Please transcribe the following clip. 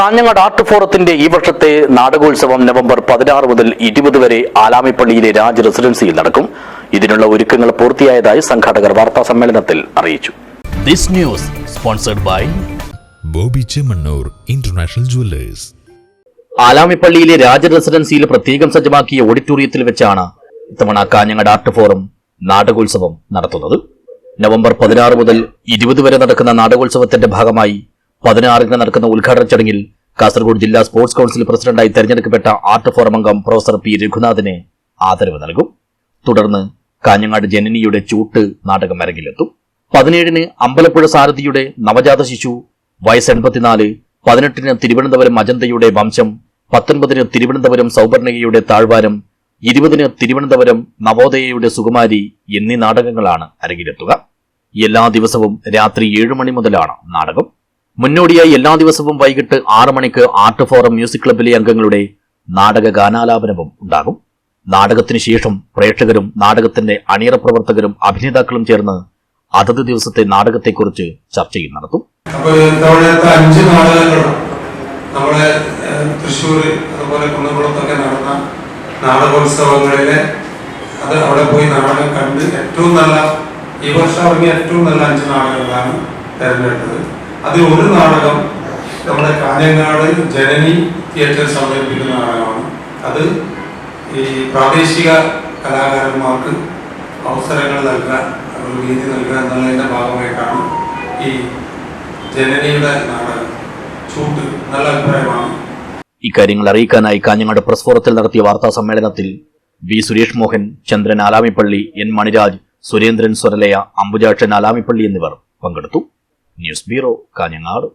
Kanhangad art ഫോറത്തിന്റെ ഈ വർഷത്തെ നാടകോത്സവം നവംബർ പതിനാറ് മുതൽ ഇരുപത് വരെ ആലാമിപ്പള്ളിയിലെ രാജ് റെസിഡൻസിയിൽ നടക്കും. ഇതിനുള്ള ഒരുക്കങ്ങൾ പൂർത്തിയായതായി സംഘാടകർ വാർത്താ സമ്മേളനത്തിൽ അറിയിച്ചു. This news sponsored by Boby Chemmanur international jewellers ആലാമിപ്പള്ളിയിലെ Raja റെസിഡൻസിയിൽ പ്രത്യേകം സജ്ജമാക്കിയ ഓഡിറ്റോറിയത്തിൽ വെച്ചാണ് ഇത്തവണ കാഞ്ഞങ്ങാട് ആർട്ട് ഫോറം നാടകോത്സവം നടത്തുന്നത്. നവംബർ പതിനാറ് മുതൽ ഇരുപത് വരെ നടക്കുന്ന നാടകോത്സവത്തിന്റെ ഭാഗമായി പതിനാറിന് നടക്കുന്ന ഉദ്ഘാടന ചടങ്ങിൽ കാസർഗോഡ് ജില്ലാ സ്പോർട്സ് കൌൺസിൽ പ്രസിഡന്റായി തെരഞ്ഞെടുക്കപ്പെട്ട ആർട്ട് ഫോറം അംഗം പ്രൊഫസർ പി രഘുനാഥിന് ആദരവ് നൽകും. തുടർന്ന് കാഞ്ഞങ്ങാട് ജനനിയുടെ ചൂട്ട് നാടകം അരങ്ങിലെത്തും പതിനേഴിന് അമ്പലപ്പുഴ സാരഥിയുടെ നവജാത ശിശു വയസ്സ് എൺപത്തിനാല് പതിനെട്ടിന് തിരുവനന്തപുരം അജന്തയുടെ വംശം പത്തൊൻപതിന് തിരുവനന്തപുരം സൗപർണികയുടെ താഴ്വാരം ഇരുപതിന് തിരുവനന്തപുരം നവോദയയുടെ സുകുമാരി എന്നീ നാടകങ്ങളാണ് അരങ്ങിലെത്തുക. എല്ലാ ദിവസവും രാത്രി ഏഴുമണി മുതലാണ് നാടകം. മുന്നോടിയായി എല്ലാ ദിവസവും വൈകിട്ട് ആറു മണിക്ക് ആർട്ട് ഫോറം മ്യൂസിക് ക്ലബ്ബിലെ അംഗങ്ങളുടെ നാടക ഗാനാലാപനവും ഉണ്ടാകും. നാടകത്തിന് ശേഷം പ്രേക്ഷകരും നാടകത്തിന്റെ അണിയറ പ്രവർത്തകരും അഭിനേതാക്കളും ചേർന്ന് അതത് ദിവസത്തെ നാടകത്തെക്കുറിച്ച് ചർച്ചയും നടത്തും. അഞ്ച് നാടകങ്ങളും നമ്മളെ തൃശ്ശൂർ അതുപോലെ കുന്നംകുളത്തൊക്കെ നടന്ന നാടകോത്സവങ്ങളിലെ അത് അവിടെ പോയി നാടകം കണ്ട് ഏറ്റവും നല്ല ഈ വർഷം ഇറങ്ങിയ ഏറ്റവും നല്ല അഞ്ച് നാടകങ്ങളാണ് തിരഞ്ഞെടുത്തത്. അതിൽ ഒരു നാടകം നമ്മുടെ കാഞ്ഞങ്ങാട് ജനനി തിയേറ്റർ സമർപ്പിക്കുന്ന നാടകമാണ്. അത് ഈ പ്രാദേശിക കലാകാരന്മാർക്ക് അവസരങ്ങൾ നൽകാൻ ഒരു രീതി നൽകുക എന്നുള്ളതിന്റെ ഭാഗമായിട്ടാണ് ഈ ജനനിയുടെ നാടകം. ചൂട്ട് നല്ല അഭിപ്രായമാണ്. ഇക്കാര്യങ്ങൾ അറിയിക്കാനായി കാഞ്ഞങ്ങാട് പ്രസ് ഫോറത്തിൽ നടത്തിയ വാർത്താ സമ്മേളനത്തിൽ വി സുരേഷ് മോഹൻ ചന്ദ്രൻ ആലാമിപ്പള്ളി എൻ മണിരാജ് സുരേന്ദ്രൻ സ്വരലയ അംബുജാക്ഷൻ ആലാമിപ്പള്ളി എന്നിവർ പങ്കെടുത്തു. News bureau Kanhangad